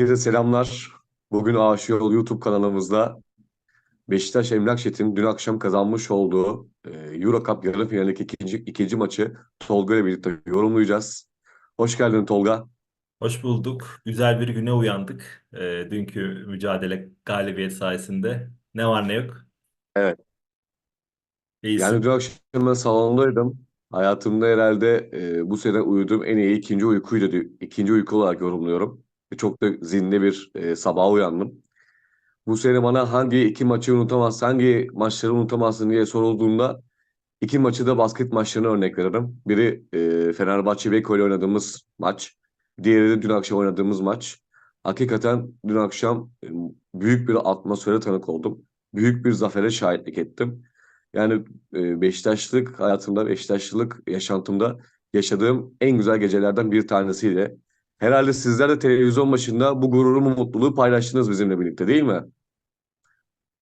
Herkese selamlar. Bugün Aşık Yol YouTube kanalımızda Beşiktaş Emlakşet'in dün akşam kazanmış olduğu e, Euro Cup yarı finalindeki ikinci, ikinci maçı Tolga ile birlikte yorumlayacağız. Hoş geldin Tolga. Hoş bulduk. Güzel bir güne uyandık. Ee, dünkü mücadele galibiyet sayesinde. Ne var ne yok. Evet. Yani İyisin. dün akşam ben salondaydım. Hayatımda herhalde e, bu sene uyuduğum en iyi ikinci uykuydu. İkinci uyku olarak yorumluyorum. Çok da zinde bir e, sabaha uyandım. Bu sene bana hangi iki maçı unutamazsın, hangi maçları unutamazsın diye sorulduğunda iki maçı da basket maçlarına örnek veririm. Biri e, Fenerbahçe Beko ile oynadığımız maç. Diğeri de dün akşam oynadığımız maç. Hakikaten dün akşam e, büyük bir atmosfere tanık oldum. Büyük bir zafere şahitlik ettim. Yani e, Beşiktaşlık hayatımda, Beşiktaşlılık yaşantımda yaşadığım en güzel gecelerden bir tanesiydi. Herhalde sizler de televizyon başında bu gururu, bu mutluluğu paylaştınız bizimle birlikte değil mi?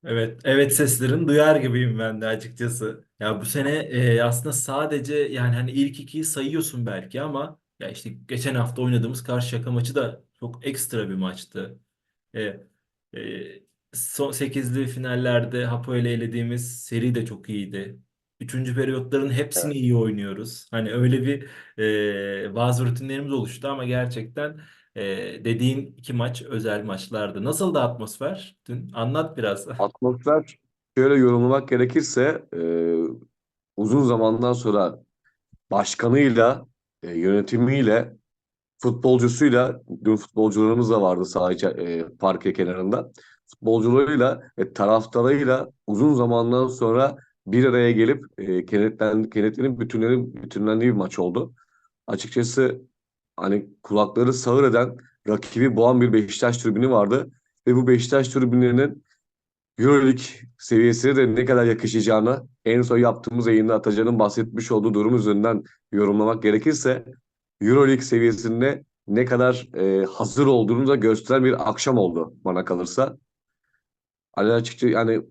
Evet, evet seslerini duyar gibiyim ben de açıkçası. Ya bu sene e, aslında sadece yani hani ilk ikiyi sayıyorsun belki ama ya işte geçen hafta oynadığımız Karşıyaka maçı da çok ekstra bir maçtı. E, e, son 8'li finallerde Hapoel'i elediğimiz seri de çok iyiydi. Üçüncü periyotların hepsini iyi oynuyoruz. Hani öyle bir e, bazı rutinlerimiz oluştu ama gerçekten e, dediğin iki maç özel maçlardı. Nasıldı atmosfer dün? Anlat biraz. Atmosfer şöyle yorumlamak gerekirse e, uzun zamandan sonra başkanıyla, e, yönetimiyle, futbolcusuyla, dün futbolcularımız da vardı saha içi- e, parke kenarında. Futbolcularıyla ve taraftarıyla uzun zamandan sonra bir araya gelip e, kenetlen, kenetlenip bütünlenip, bütünlendiği bir maç oldu. Açıkçası hani kulakları sağır eden, rakibi boğan bir Beşiktaş tribünü vardı. Ve bu Beşiktaş tribünlerinin Euroleague seviyesine de ne kadar yakışacağını en son yaptığımız yayında Atacan'ın bahsetmiş olduğu durum üzerinden yorumlamak gerekirse Euroleague seviyesinde ne kadar e, hazır olduğunu da gösteren bir akşam oldu bana kalırsa. Hani açıkça yani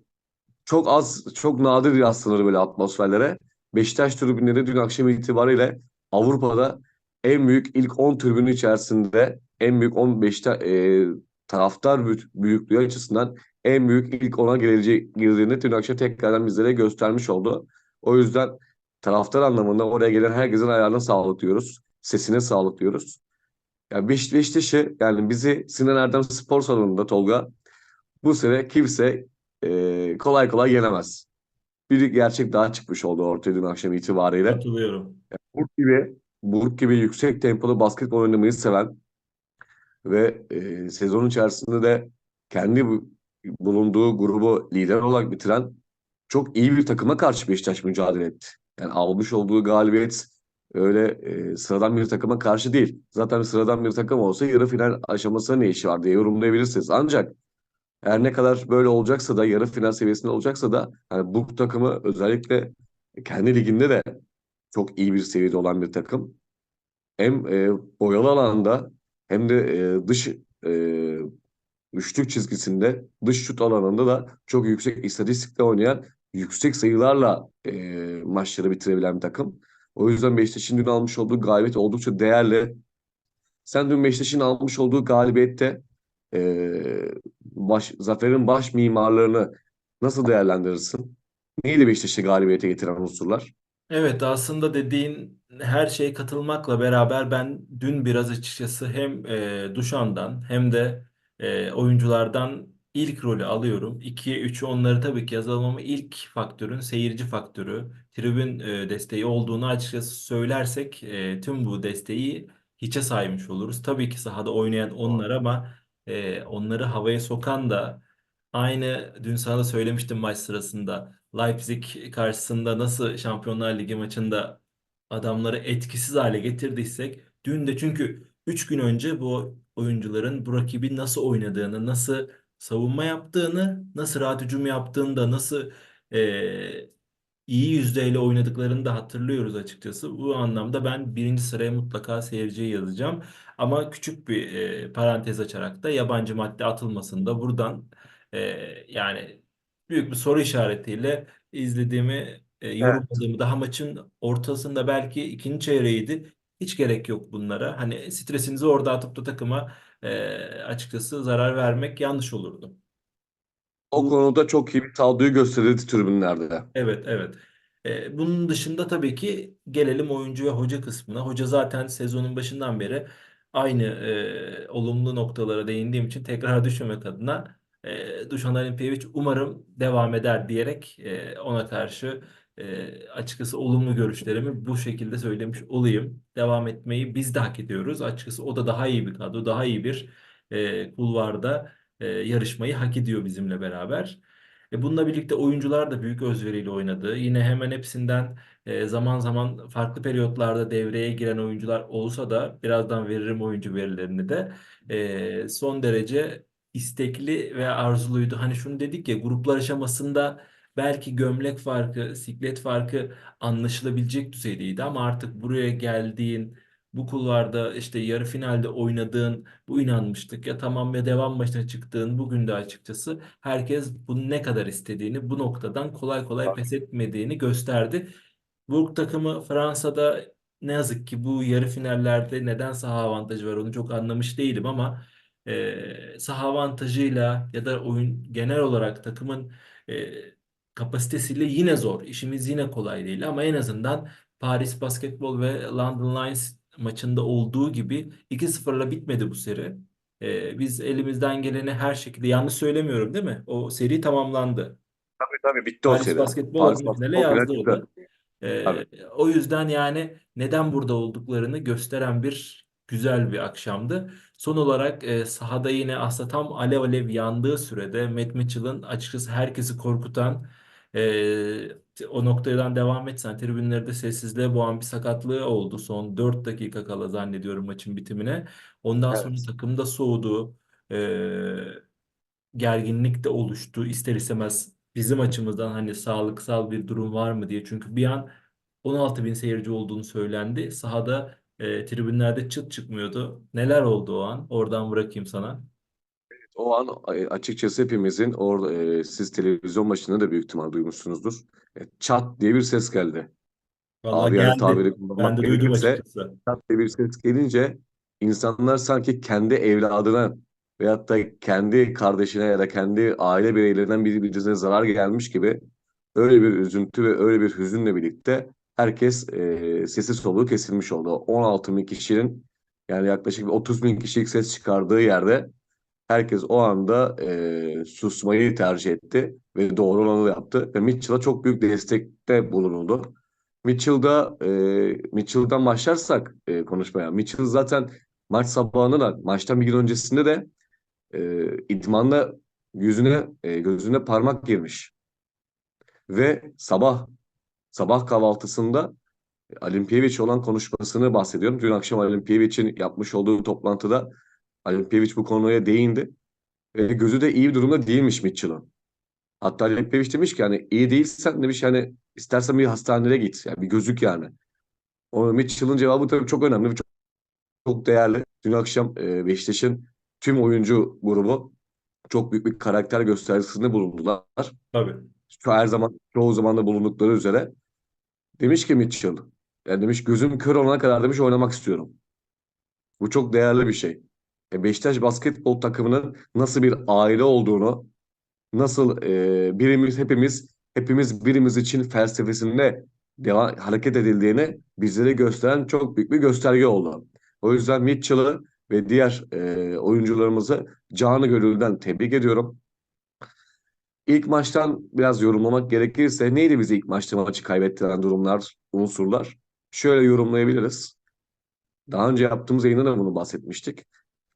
çok az, çok nadir rastlanır böyle atmosferlere. Beşiktaş tribünleri dün akşam itibariyle Avrupa'da en büyük ilk 10 tribünün içerisinde en büyük 10 Beşiktaş e, taraftar büyük- büyüklüğü açısından en büyük ilk ona gireceği, girdiğini dün akşam tekrardan bizlere göstermiş oldu. O yüzden taraftar anlamında oraya gelen herkesin ayağına sağlık diyoruz. Sesine sağlık diyoruz. Yani Beş- Beşiktaş'ı yani bizi Sinan Erdem Spor Salonu'nda Tolga bu sene kimse e, kolay kolay yenemez. Bir gerçek daha çıkmış oldu ortaya dün akşam itibariyle. Katılıyorum. Burk gibi, Burk gibi yüksek tempolu basketbol oynamayı seven ve e, sezon içerisinde de kendi bu- bulunduğu grubu lider olarak bitiren çok iyi bir takıma karşı Beşiktaş mücadele etti. Yani almış olduğu galibiyet öyle e, sıradan bir takıma karşı değil. Zaten sıradan bir takım olsa yarı final aşamasına ne işi var diye yorumlayabilirsiniz. Ancak her ne kadar böyle olacaksa da yarı final seviyesinde olacaksa da yani bu takımı özellikle kendi liginde de çok iyi bir seviyede olan bir takım. Hem e, boyalı alanda hem de e, dış e, üçlük çizgisinde dış şut alanında da çok yüksek istatistikle oynayan yüksek sayılarla e, maçları bitirebilen bir takım. O yüzden Beşiktaş'ın dün almış olduğu galibiyet oldukça değerli. Sen dün Beşiktaş'ın almış olduğu galibiyette e, baş, zaferin baş mimarlarını nasıl değerlendirirsin? Neydi Beşiktaş'ı galibiyete getiren unsurlar? Evet aslında dediğin her şeye katılmakla beraber ben dün biraz açıkçası hem e, Duşan'dan hem de e, oyunculardan ilk rolü alıyorum. 2'ye 3'ü onları tabii ki yazalım ama ilk faktörün seyirci faktörü, tribün e, desteği olduğunu açıkçası söylersek e, tüm bu desteği hiçe saymış oluruz. Tabii ki sahada oynayan onlar ama e, onları havaya sokan da aynı dün sana da söylemiştim maç sırasında. Leipzig karşısında nasıl Şampiyonlar Ligi maçında adamları etkisiz hale getirdiysek dün de çünkü 3 gün önce bu oyuncuların bu rakibi nasıl oynadığını, nasıl savunma yaptığını, nasıl rahat hücum yaptığını da nasıl eee, iyi yüzdeyle oynadıklarını da hatırlıyoruz açıkçası. Bu anlamda ben birinci sıraya mutlaka seyirciyi yazacağım. Ama küçük bir eee, parantez açarak da yabancı madde atılmasın da buradan eee, yani büyük bir soru işaretiyle izlediğimi, e, yorumladığımı daha maçın ortasında belki ikinci çeyreğiydi. Hiç gerek yok bunlara. Hani stresinizi orada atıp da takıma e, açıkçası zarar vermek yanlış olurdu. O konuda çok iyi bir sağduyu gösterildi tribünlerde. Evet, evet. Ee, bunun dışında tabii ki gelelim oyuncu ve hoca kısmına. Hoca zaten sezonun başından beri aynı e, olumlu noktalara değindiğim için tekrar düşmemek adına e, Dušan Alimpević umarım devam eder diyerek e, ona karşı e, açıkçası olumlu görüşlerimi bu şekilde söylemiş olayım. Devam etmeyi biz de hak ediyoruz. Açıkçası o da daha iyi bir kadro, daha iyi bir e, kulvarda e, yarışmayı hak ediyor bizimle beraber. E bununla birlikte oyuncular da büyük özveriyle oynadı. Yine hemen hepsinden e, zaman zaman farklı periyotlarda devreye giren oyuncular olsa da birazdan veririm oyuncu verilerini de e, son derece istekli ve arzuluydu. Hani şunu dedik ya gruplar aşamasında belki gömlek farkı, siklet farkı anlaşılabilecek düzeydeydi ama artık buraya geldiğin bu kulvarda işte yarı finalde oynadığın bu inanmıştık ya tamam ya devam maçına çıktığın bugün de açıkçası herkes bunu ne kadar istediğini bu noktadan kolay kolay pes etmediğini gösterdi. Bu takımı Fransa'da ne yazık ki bu yarı finallerde neden saha avantajı var onu çok anlamış değilim ama e, saha avantajıyla ya da oyun genel olarak takımın e, kapasitesiyle yine zor. İşimiz yine kolay değil ama en azından Paris Basketbol ve London Lions maçında olduğu gibi 2-0'la bitmedi bu seri. Ee, biz elimizden geleni her şekilde yanlış söylemiyorum değil mi? O seri tamamlandı. Tabii tabii bitti o Paris seri. Basketbol Paris finale Basketbol final yazdı o da. Ee, Tabii. o yüzden yani neden burada olduklarını gösteren bir güzel bir akşamdı. Son olarak e, sahada yine aslında tam alev alev yandığı sürede Matt Mitchell'ın açıkçası herkesi korkutan e, o noktadan devam etsen tribünlerde sessizliğe boğan bir sakatlığı oldu son 4 dakika kala zannediyorum maçın bitimine. Ondan sonra Evet. takım da soğudu. E, gerginlik de oluştu ister istemez bizim açımızdan hani sağlıksal bir durum var mı diye. Çünkü bir an 16 bin seyirci olduğunu söylendi. Sahada e, tribünlerde çıt çıkmıyordu. Neler oldu o an? Oradan bırakayım sana. O an açıkçası hepimizin orada e, siz televizyon başında da büyük ihtimal duymuşsunuzdur. E, çat diye bir ses geldi. Vallahi Abi yani geldi. tabiri Ben kullanmak de duydum gerekirse açıkçası. çat diye bir ses gelince insanlar sanki kendi evladına veyahut da kendi kardeşine ya da kendi aile bireylerinden biri birbirine zarar gelmiş gibi öyle bir üzüntü ve öyle bir hüzünle birlikte herkes e, sesi soluğu kesilmiş oldu. 16 bin kişinin yani yaklaşık bir 30 bin kişilik ses çıkardığı yerde Herkes o anda e, susmayı tercih etti ve doğru olanı yaptı. Ve Mitchell'a çok büyük destekte bulunuldu. Mitchell'da e, Mitchell'dan başlarsak e, konuşmaya. Mitchell zaten maç sabahında da maçtan bir gün öncesinde de e, idmanda yüzüne e, gözüne parmak girmiş. Ve sabah sabah kahvaltısında Alimpiyeviç olan konuşmasını bahsediyorum. Dün akşam Alimpiyeviç'in yapmış olduğu toplantıda Alimpiyeviç bu konuya değindi. E, gözü de iyi bir durumda değilmiş Mitchell'ın. Hatta Lepkeviç demiş ki hani iyi değilsen demiş yani istersen bir hastaneye git. Yani bir gözük yani. O Mitchell'ın cevabı tabii çok önemli ve çok, çok değerli. Dün akşam e, Beşiktaş'ın tüm oyuncu grubu çok büyük bir karakter gösterisinde bulundular. Tabii. Şu her zaman çoğu zaman da bulundukları üzere. Demiş ki Mitchell yani demiş gözüm kör olana kadar demiş oynamak istiyorum. Bu çok değerli bir şey. E, Beşiktaş basketbol takımının nasıl bir aile olduğunu nasıl e, birimiz hepimiz hepimiz birimiz için felsefesinde devam, hareket edildiğini bizlere gösteren çok büyük bir gösterge oldu. O yüzden Mitchell'ı ve diğer e, oyuncularımızı canı gönülden tebrik ediyorum. İlk maçtan biraz yorumlamak gerekirse neydi bizi ilk maçta maçı kaybettiren durumlar, unsurlar? Şöyle yorumlayabiliriz. Daha önce yaptığımız yayında da bunu bahsetmiştik.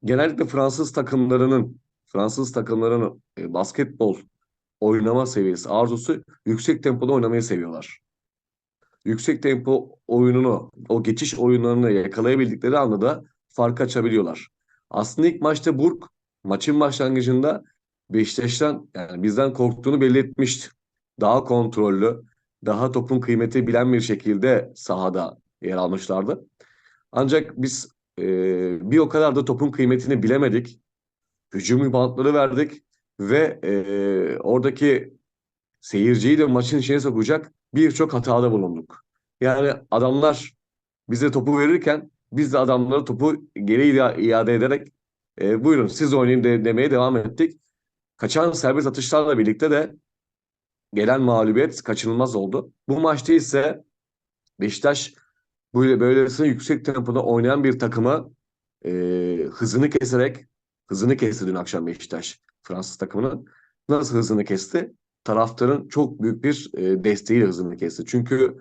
Genellikle Fransız takımlarının Fransız takımlarının e, basketbol oynama seviyesi, arzusu yüksek tempoda oynamayı seviyorlar. Yüksek tempo oyununu, o geçiş oyunlarını yakalayabildikleri anda da fark açabiliyorlar. Aslında ilk maçta Burk maçın başlangıcında Beşiktaş'tan yani bizden korktuğunu belli etmişti. Daha kontrollü, daha topun kıymeti bilen bir şekilde sahada yer almışlardı. Ancak biz e, bir o kadar da topun kıymetini bilemedik. Hücum bantları verdik ve e, oradaki seyirciyi de maçın içine sokacak birçok hatada bulunduk. Yani adamlar bize topu verirken biz de adamlara topu geri ia- iade ederek e, buyurun siz oynayın de, demeye devam ettik. Kaçan serbest atışlarla birlikte de gelen mağlubiyet kaçınılmaz oldu. Bu maçta ise Beşiktaş böyle böylesine yüksek tempoda oynayan bir takımı e, hızını keserek hızını kesti dün akşam Beşiktaş Fransız takımının. Nasıl hızını kesti? Taraftarın çok büyük bir e, desteğiyle hızını kesti. Çünkü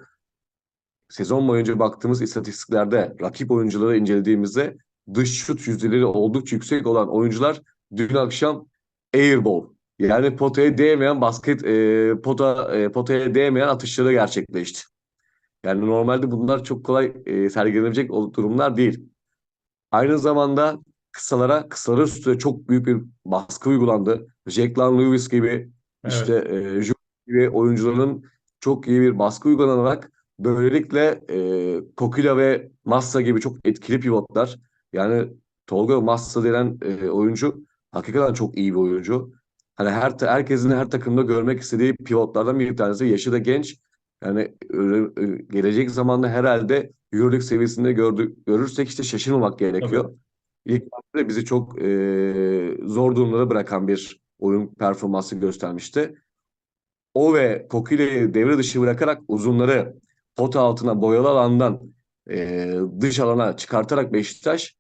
sezon boyunca baktığımız istatistiklerde rakip oyuncuları incelediğimizde dış şut yüzdeleri oldukça yüksek olan oyuncular dün akşam airball yani potaya değmeyen basket e, pota e, potaya değmeyen atışları gerçekleşti. Yani normalde bunlar çok kolay e, sergilenebilecek durumlar değil. Aynı zamanda kısalara, kısalar üstüne çok büyük bir baskı uygulandı. Jack Lan Lewis gibi işte Evet. e, Jules gibi oyuncuların çok iyi bir baskı uygulanarak böylelikle e, Kokila ve Massa gibi çok etkili pivotlar yani Tolga Massa denen e, oyuncu hakikaten çok iyi bir oyuncu. Hani her herkesin her takımda görmek istediği pivotlardan bir tanesi. Yaşı da genç. Yani e, gelecek zamanda herhalde Euroleague seviyesinde gördük, görürsek işte şaşırmamak Tabii. gerekiyor. İlk maçta da bizi çok e, zor durumlara bırakan bir oyun performansı göstermişti. O ve Kokile'yi devre dışı bırakarak uzunları pota altına boyalı alandan e, dış alana çıkartarak Beşiktaş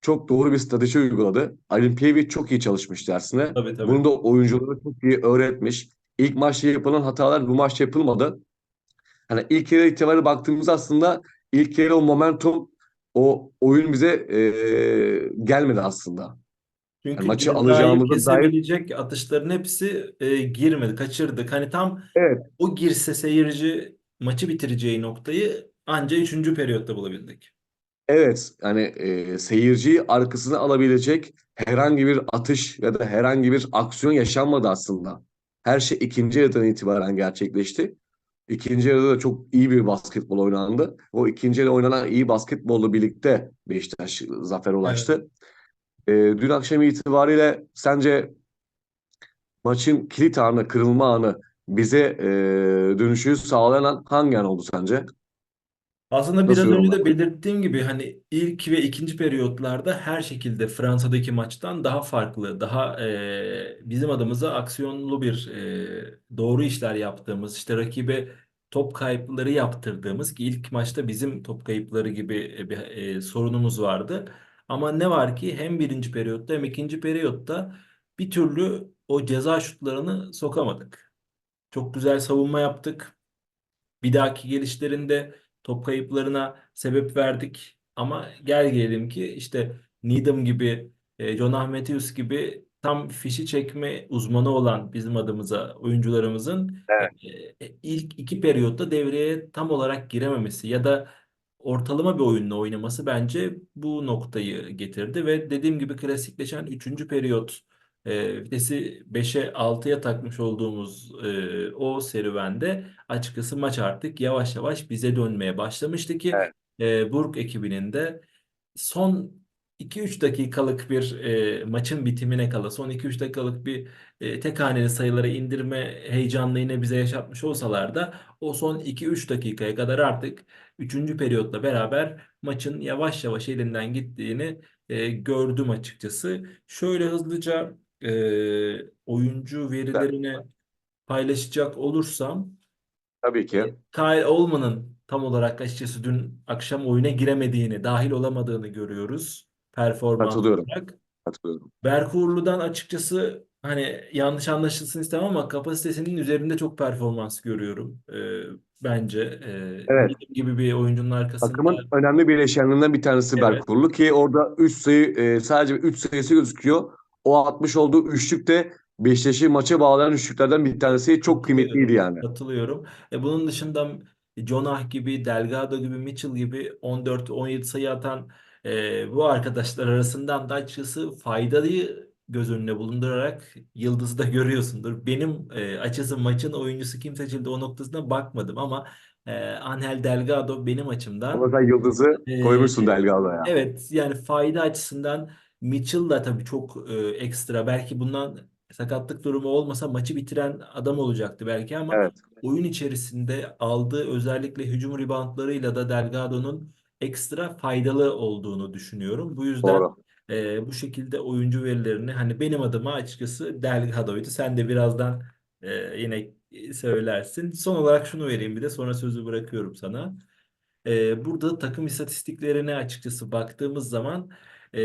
çok doğru bir strateji uyguladı. Alimpiyevic çok iyi çalışmış dersine. Tabii tabii. Bunu da oyunculara çok iyi öğretmiş. İlk maçta yapılan hatalar bu maçta yapılmadı. Hani ilk yarı itibariyle baktığımızda aslında ilk yarı o momentum o oyun bize e, gelmedi aslında. Yani Çünkü maçı cezayı alacağımıza dair atışların hepsi e, girmedi, kaçırdık. Hani tam evet o girse seyirci maçı bitireceği noktayı anca üçüncü periyotta bulabildik. evet yani e, seyirciyi arkasına alabilecek herhangi bir atış ya da herhangi bir aksiyon yaşanmadı aslında. Her şey ikinci yarıdan itibaren gerçekleşti. İkinci yarıda da çok iyi bir basketbol oynandı. O ikinci yarı oynanan iyi basketbolla birlikte Beşiktaş zafere Evet. ulaştı. E, dün akşam itibariyle sence maçın kilit anı, kırılma anı bize e, dönüşü sağlayan hangi an oldu sence? Aslında Nasıl biraz önce de belirttiğim gibi hani ilk ve ikinci periyotlarda her şekilde Fransa'daki maçtan daha farklı, daha e, bizim adımıza aksiyonlu bir e, doğru işler yaptığımız, işte rakibe top kayıpları yaptırdığımız ki ilk maçta bizim top kayıpları gibi bir e, sorunumuz vardı. Ama ne var ki hem birinci periyotta hem ikinci periyotta bir türlü o ceza şutlarını sokamadık. Çok güzel savunma yaptık. Bir dahaki gelişlerinde top kayıplarına sebep verdik. Ama gel gelelim ki işte Needham gibi, e, John Matthews gibi tam fişi çekme uzmanı olan bizim adımıza oyuncularımızın e, Evet. e, ilk iki periyotta devreye tam olarak girememesi ya da ortalama bir oyunla oynaması bence bu noktayı getirdi ve dediğim gibi klasikleşen üçüncü periyot e, vitesi 5'e 6'ya takmış olduğumuz e, o serüvende açıkçası maç artık yavaş yavaş bize dönmeye başlamıştı ki Evet. e, Burk ekibinin de son 2-3 dakikalık bir e, maçın bitimine kala son 2-3 dakikalık bir e, tek haneli sayılara indirme heyecanını yine bize yaşatmış olsalar da o son 2-3 dakikaya kadar artık üçüncü periyotla beraber maçın yavaş yavaş elinden gittiğini e, gördüm açıkçası. Şöyle hızlıca e, oyuncu verilerini paylaşacak olursam Tabii ki. Kyle Ohlman'ın tam olarak açıkçası dün akşam oyuna giremediğini, dahil olamadığını görüyoruz performans Katılıyorum. olarak. Katılıyorum. Berk Uğurlu'dan açıkçası hani yanlış anlaşılsın istemem ama kapasitesinin üzerinde çok performans görüyorum. Ee, bence e, Evet. Gibi bir oyuncunun arkasında Takımın önemli bileşenlerinden bir tanesi evet Berkurlu ki orada 3 sayı e, sadece 3 sayısı gözüküyor. O atmış olduğu üçlük de Beşiktaş'ı maça bağlayan üçlüklerden bir tanesi çok kıymetliydi yani. Katılıyorum. E bunun dışında Jonah gibi, Delgado gibi, Mitchell gibi 14-17 sayı atan e, bu arkadaşlar arasından da açıkçası faydayı göz önüne bulundurarak yıldızı da görüyorsundur. Benim e, açıkçası maçın oyuncusu kim seçildi o noktasına bakmadım ama e, Angel Delgado benim Ama açımdan sen yıldızı ee, koymuşsun Delgado'ya. evet yani fayda açısından Mitchell da tabii çok e, ekstra. Belki bundan sakatlık durumu olmasa maçı bitiren adam olacaktı belki ama Evet. oyun içerisinde aldığı özellikle hücum reboundlarıyla da Delgado'nun ekstra faydalı olduğunu düşünüyorum. Bu yüzden Doğru. e, bu şekilde oyuncu verilerini hani benim adıma açıkçası Delgado'ydu. Sen de birazdan e, yine söylersin. Son olarak şunu vereyim bir de sonra sözü bırakıyorum sana. E, burada takım istatistiklerine açıkçası baktığımız zaman e,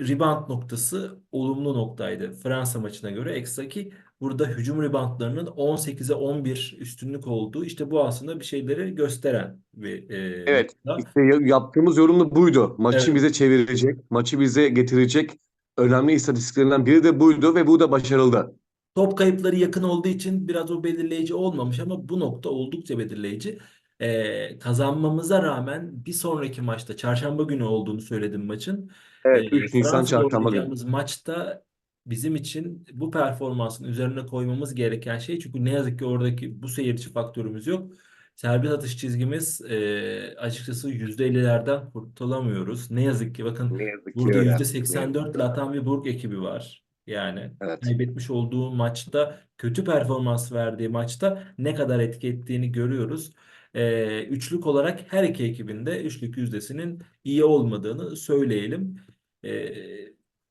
rebound noktası olumlu noktaydı. Fransa maçına göre ekstra ki burada hücum reboundlarının 18'e 11 üstünlük olduğu işte bu aslında bir şeyleri gösteren bir e, Evet, işte ya- yaptığımız yorum da buydu. Maçı Evet. bize çevirecek, maçı bize getirecek önemli istatistiklerinden biri de buydu ve bu da başarıldı. Top kayıpları yakın olduğu için biraz o belirleyici olmamış ama bu nokta oldukça belirleyici. Ee, kazanmamıza rağmen bir sonraki maçta çarşamba günü olduğunu söyledim maçın. Evet, Ee, 3 Nisan Fransa'da çarşamba günü. oynayacağımız maçta bizim için bu performansın üzerine koymamız gereken şey çünkü ne yazık ki oradaki bu seyirci faktörümüz yok. Serbest atış çizgimiz e, açıkçası %50'lerden kurtulamıyoruz. Ne yazık ki bakın Ne yazık ki burada öyle. %84 ile atan bir Burg ekibi var. Yani Evet. kaybetmiş olduğu maçta kötü performans verdiği maçta ne kadar etki ettiğini görüyoruz. Ee, üçlük olarak her iki ekibin de üçlük yüzdesinin iyi olmadığını söyleyelim. Ee,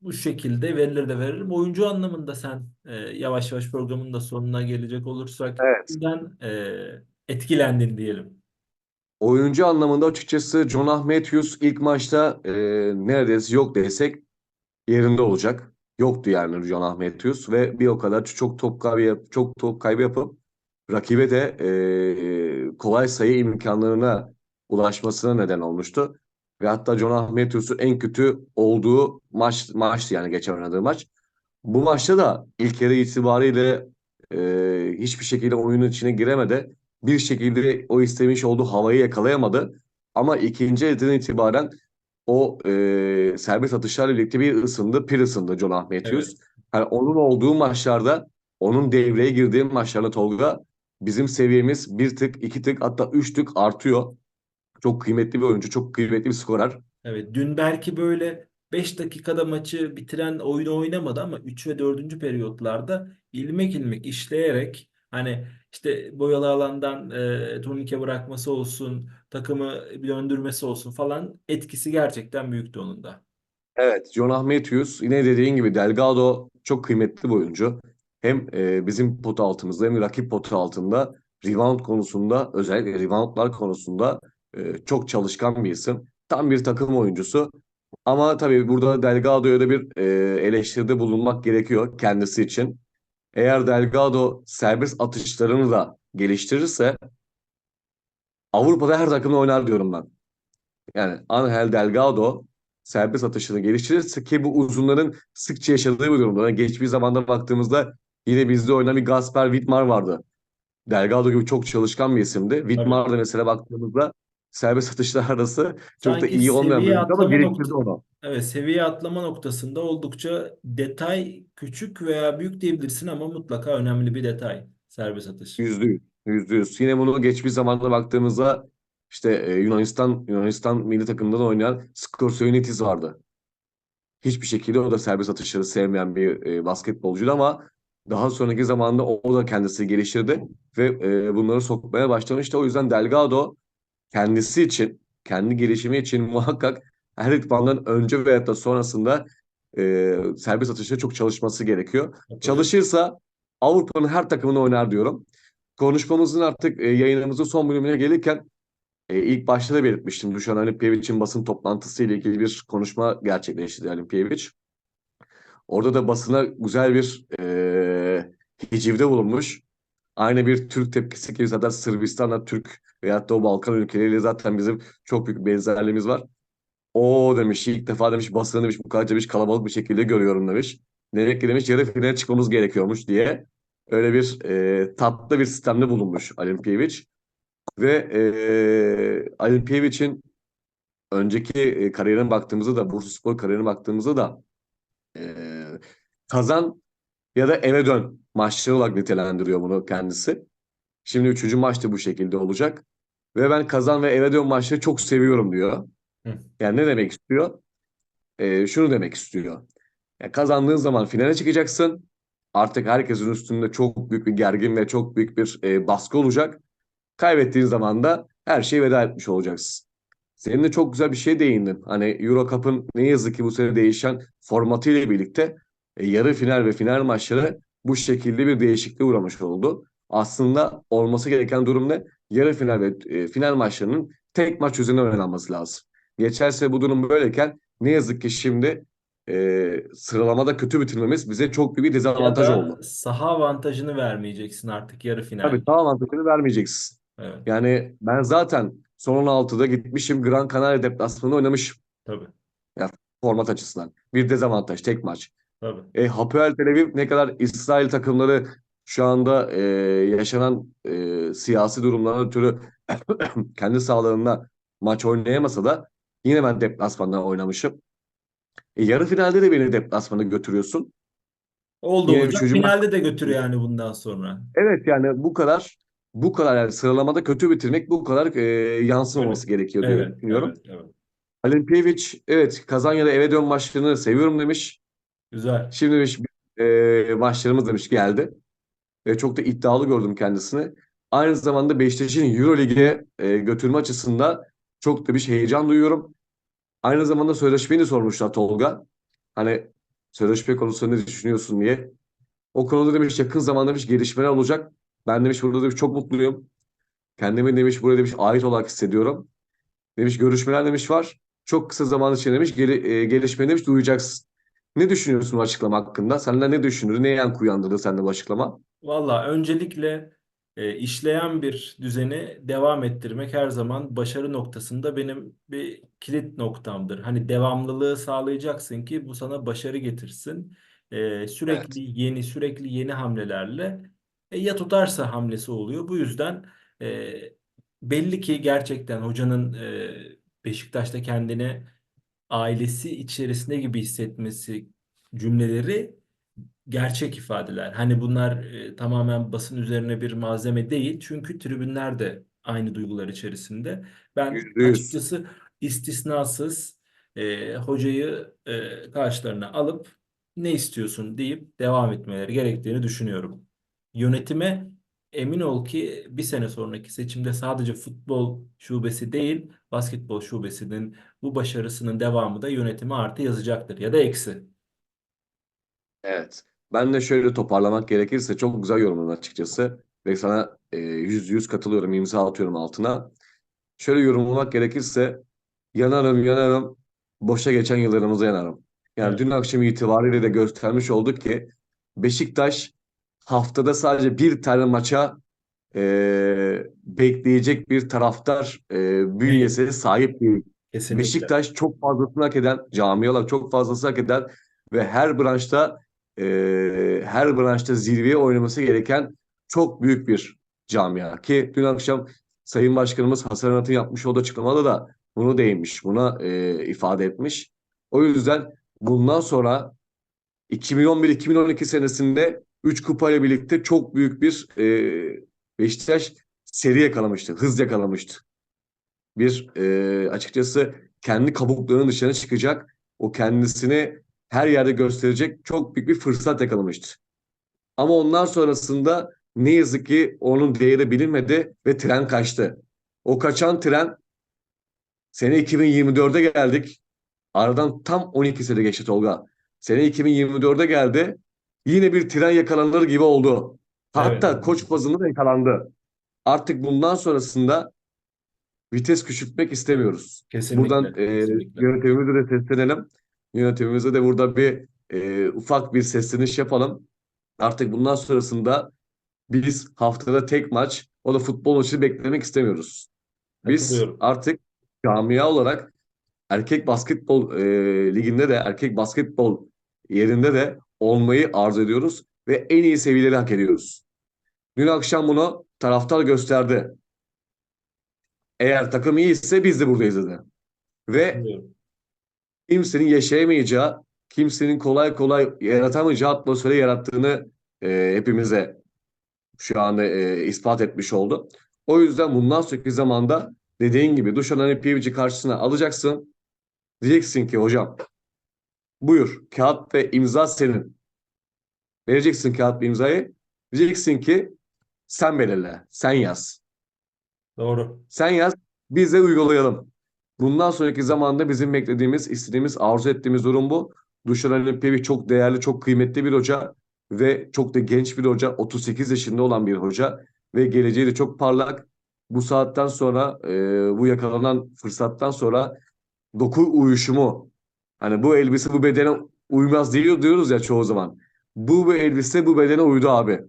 bu şekilde verileri de veririm. Oyuncu anlamında sen e, yavaş yavaş programın da sonuna gelecek olursak Evet. e, etkilendin diyelim. Oyuncu anlamında açıkçası Jonah Matthews ilk maçta e, neredeyse yok desek yerinde olacak. Yoktu yani Jonah Matthews ve bir o kadar çok top kaybı yap- çok top kaybı yapıp rakibe de e, kolay sayı imkanlarına ulaşmasına neden olmuştu. Ve hatta Jonah Matthews'un en kötü olduğu maç maçtı yani geçen oynadığı maç. Bu maçta da ilk yarı itibariyle e, hiçbir şekilde oyunun içine giremedi. Bir şekilde o istemiş olduğu havayı yakalayamadı. Ama ikinci yarıdan itibaren o e, serbest atışlarla birlikte bir ısındı, bir ısındı Jonah Matthews. Evet. Yani onun olduğu maçlarda, onun devreye girdiği maçlarda Tolga bizim seviyemiz bir tık, iki tık hatta üç tık artıyor. Çok kıymetli bir oyuncu, çok kıymetli bir skorer. Evet, dün belki böyle 5 dakikada maçı bitiren oyunu oynamadı ama 3 ve 4. periyotlarda ilmek ilmek işleyerek hani işte boyalı alandan e, turnike bırakması olsun, takımı döndürmesi olsun falan etkisi gerçekten büyüktü onun da. Evet, Jonah Matthews yine dediğin gibi Delgado çok kıymetli bir oyuncu. Hem e, bizim potu altımızda hem rakip potu altında rebound konusunda özellikle reboundlar konusunda e, çok çalışkan bir isim. Tam bir takım oyuncusu. Ama tabii burada Delgado'ya da bir e, eleştiride bulunmak gerekiyor kendisi için. Eğer Delgado serbest atışlarını da geliştirirse Avrupa'da her takımda oynar diyorum ben. Yani Angel Delgado serbest atışını geliştirirse ki bu uzunların sıkça yaşadığı bir durumda. Yani geçmiş zamanda baktığımızda yine bizde oynayan bir Gasper Wittmar vardı. Delgado gibi çok çalışkan bir isimdi. Wittmar da mesela baktığımızda serbest atışlar arası çok da Sanki iyi olmayan bir seviye oyuncu ama atlama nokta onu. evet seviye atlama noktasında oldukça detay küçük veya büyük diyebilirsin ama mutlaka önemli bir detay serbest atış. Yüzde yüz. Yüzde yüz. Yine bunu geçmiş zamanda baktığımızda işte e, Yunanistan Yunanistan milli takımında da oynayan Skorsiounitis vardı. Hiçbir şekilde o da serbest atışları sevmeyen bir e, basketbolcuydu ama daha sonraki zamanda o, da kendisi geliştirdi ve e, bunları sokmaya başlamıştı. O yüzden Delgado kendisi için, kendi gelişimi için muhakkak her idmandan önce veya da sonrasında e, serbest atışta çok çalışması gerekiyor. Katılıyorum. Çalışırsa Avrupa'nın her takımını oynar diyorum. Konuşmamızın artık e, yayınımızın son bölümüne gelirken e, ilk başta da belirtmiştim. Dušan Alipijević'in basın toplantısı ile ilgili bir konuşma gerçekleştirdi Alipijević. Orada da basına güzel bir e, hicivde bulunmuş. Aynı bir Türk tepkisi gibi zaten Sırbistan'la Türk veyahut da o Balkan ülkeleriyle zaten bizim çok büyük benzerliğimiz var. O demiş ilk defa demiş basını demiş bu kadar demiş kalabalık bir şekilde görüyorum demiş. Demek ki demiş yarı finale çıkmamız gerekiyormuş diye öyle bir e, tatlı bir sistemde bulunmuş Alimpiyeviç. Ve e, Alimpiyeviç'in önceki e, kariyerine baktığımızda da Bursaspor kariyerine baktığımızda da e, kazan ya da eve dön maçları olarak nitelendiriyor bunu kendisi. Şimdi üçüncü maç da bu şekilde olacak. Ve ben kazan ve eve dön maçları çok seviyorum diyor. Hı. Yani ne demek istiyor? Ee, şunu demek istiyor. Ya kazandığın zaman finale çıkacaksın. Artık herkesin üstünde çok büyük bir gergin ve çok büyük bir e, baskı olacak. Kaybettiğin zaman da her şeyi veda etmiş olacaksın. Senin de çok güzel bir şey değindin. Hani Euro Cup'ın ne yazık ki bu sene değişen formatıyla birlikte e, yarı final ve final maçları bu şekilde bir değişikliğe uğramış oldu. Aslında olması gereken durum ne? Yarı final ve e, final maçlarının tek maç üzerinden oynanması lazım. Geçen sene bu durum böyleyken ne yazık ki şimdi e, sıralamada kötü bitirmemiz bize çok büyük bir dezavantaj oldu. saha avantajını vermeyeceksin artık yarı Tabii finalde. daha avantajını vermeyeceksin. Evet, Yani ben zaten son 16'da gitmişim Gran Canaria deplasmanı oynamışım. tabii, Ya format açısından. Bir dezavantaj tek maç. Tabii. E, Hapoel Tel Aviv ne kadar İsrail takımları şu anda e, yaşanan e, siyasi durumlardan ötürü kendi sahalarında maç oynayamasa da yine ben deplasmanda oynamışım. E, yarı finalde de beni deplasmana götürüyorsun. Oldu Yine olacak. çocuğum Finalde de götür yani bundan sonra. Evet yani bu kadar bu kadar yani sıralamada kötü bitirmek bu kadar e, yansımaması gerekiyor diye Evet, düşünüyorum. evet, evet. Alimpiyevic evet Kazanya'da eve dön maçlarını seviyorum demiş. Güzel. Şimdi demiş e, maçlarımız demiş geldi. Ve çok da iddialı gördüm kendisini. Aynı zamanda Beşiktaş'ın Euroleague'e e, götürme açısında çok da bir şey heyecan duyuyorum. Aynı zamanda sözleşmeyi de sormuşlar Tolga. Hani sözleşme konusunda ne düşünüyorsun diye. O konuda demiş yakın zamanda demiş gelişmeler olacak. Ben demiş burada demiş çok mutluyum. Kendimi demiş buraya demiş ait olarak hissediyorum. Demiş görüşmeler demiş var. Çok kısa zaman içinde demiş geli, e, gelişme demiş duyacaksın. Ne düşünüyorsun bu açıklama hakkında? Senden ne düşündü? Ne yankı uyandırdı sende bu açıklama? Valla öncelikle e, işleyen bir düzeni devam ettirmek her zaman başarı noktasında benim bir kilit noktamdır. Hani devamlılığı sağlayacaksın ki bu sana başarı getirsin. E, Evet. sürekli yeni sürekli yeni hamlelerle e, ya tutarsa hamlesi oluyor. Bu yüzden e, belli ki gerçekten hocanın e, Beşiktaş'ta kendini ailesi içerisinde gibi hissetmesi cümleleri gerçek ifadeler. Hani bunlar e, tamamen basın üzerine bir malzeme değil. Çünkü tribünler de aynı duygular içerisinde. Ben açıkçası istisnasız e, hocayı e, karşılarına alıp ne istiyorsun deyip devam etmeleri gerektiğini düşünüyorum. Yönetime emin ol ki bir sene sonraki seçimde sadece futbol şubesi değil, basketbol şubesinin bu başarısının devamı da yönetime artı yazacaktır ya da eksi. Evet. Ben de şöyle toparlamak gerekirse çok güzel yorumladın açıkçası. Ve sana e, yüzde yüz katılıyorum, imza atıyorum altına. Şöyle yorumlamak gerekirse yanarım yanarım, boşa geçen yıllarımıza yanarım. Yani Evet. dün akşam itibariyle de göstermiş olduk ki Beşiktaş haftada sadece bir tane maça e, bekleyecek bir taraftar e, bünyesine sahip değil. Kesinlikle. Beşiktaş çok fazlasını hak eden, cami olarak çok fazlasını hak eden ve her branşta e, her branşta zirveye oynaması gereken çok büyük bir camia. Ki dün akşam Sayın Başkanımız Hasan Arat'ın yapmış olduğu açıklamada da bunu değinmiş, buna e, ifade etmiş. O yüzden bundan sonra 2011-2012 senesinde 3 kupayla birlikte çok büyük bir e, Beşiktaş seri yakalamıştı, hız yakalamıştı. Bir e, açıkçası kendi kabuklarının dışına çıkacak, o kendisini her yerde gösterecek çok büyük bir fırsat yakalamıştı. Ama ondan sonrasında ne yazık ki onun değeri bilinmedi ve tren kaçtı. O kaçan tren sene 2024'e geldik. Aradan tam 12 sene geçti Tolga. Sene 2024'e geldi. Yine bir tren yakalanır gibi oldu. Evet. Hatta koç bazında da yakalandı. Artık bundan sonrasında vites küçültmek istemiyoruz. Buradan Kesinlikle. e, Kesinlikle. yönetimimize de seslenelim. Yönetimimize de burada bir e, ufak bir sesleniş yapalım. Artık bundan sonrasında biz haftada tek maç, o da futbol maçı beklemek istemiyoruz. Biz artık camia olarak erkek basketbol e, liginde de erkek basketbol yerinde de olmayı arzu ediyoruz ve en iyi seviyeleri hak ediyoruz. Dün akşam bunu taraftar gösterdi. Eğer takım iyiyse biz de buradayız dedi. Ve kimsenin yaşayamayacağı, kimsenin kolay kolay yaratamayacağı atmosferi yarattığını e, hepimize şu anda e, ispat etmiş oldu. O yüzden bundan sonraki zamanda dediğin gibi Dušan Anipijević'i karşısına alacaksın. Diyeceksin ki hocam buyur kağıt ve imza senin. Vereceksin kağıt ve imzayı. Diyeceksin ki sen belirle, sen yaz. Doğru. Sen yaz, biz de uygulayalım. Bundan sonraki zamanda bizim beklediğimiz, istediğimiz, arzu ettiğimiz durum bu. Dušan Alimpijević çok değerli, çok kıymetli bir hoca ve çok da genç bir hoca. 38 yaşında olan bir hoca ve geleceği de çok parlak. Bu saatten sonra, e, bu yakalanan fırsattan sonra doku uyuşumu, hani bu elbise bu bedene uymaz diyor diyoruz ya çoğu zaman. Bu, bu elbise bu bedene uydu abi.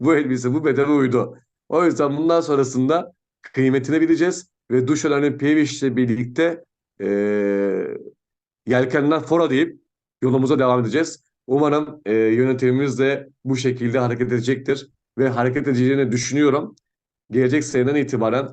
Bu elbise bu bedene uydu. O yüzden bundan sonrasında kıymetini bileceğiz ve Dušan Alimpijević ile birlikte eee yelkenden fora deyip yolumuza devam edeceğiz. Umarım eee, yönetimimiz de bu şekilde hareket edecektir ve hareket edeceğini düşünüyorum. Gelecek seneden itibaren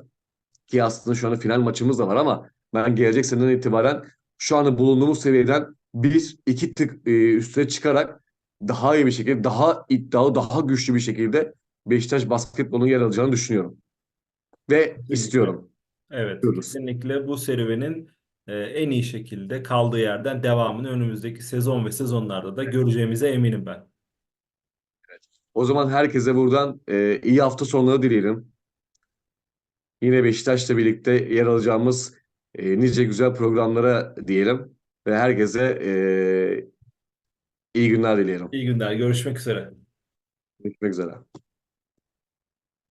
ki aslında şu anda final maçımız da var ama ben gelecek seneden itibaren şu anda bulunduğumuz seviyeden bir iki tık e, üstüne çıkarak daha iyi bir şekilde, daha iddialı, daha güçlü bir şekilde Beşiktaş basketbolun yer alacağını düşünüyorum. Ve Kesinlikle. istiyorum. Evet, Diyoruz. kesinlikle bu serüvenin e, en iyi şekilde kaldığı yerden devamını önümüzdeki sezon ve sezonlarda da göreceğimize eminim ben. O zaman herkese buradan e, iyi hafta sonları dileyelim. Yine Beşiktaş'la birlikte yer alacağımız e, nice güzel programlara diyelim. Ve herkese e, iyi günler dileyelim. İyi günler, görüşmek üzere. Görüşmek üzere.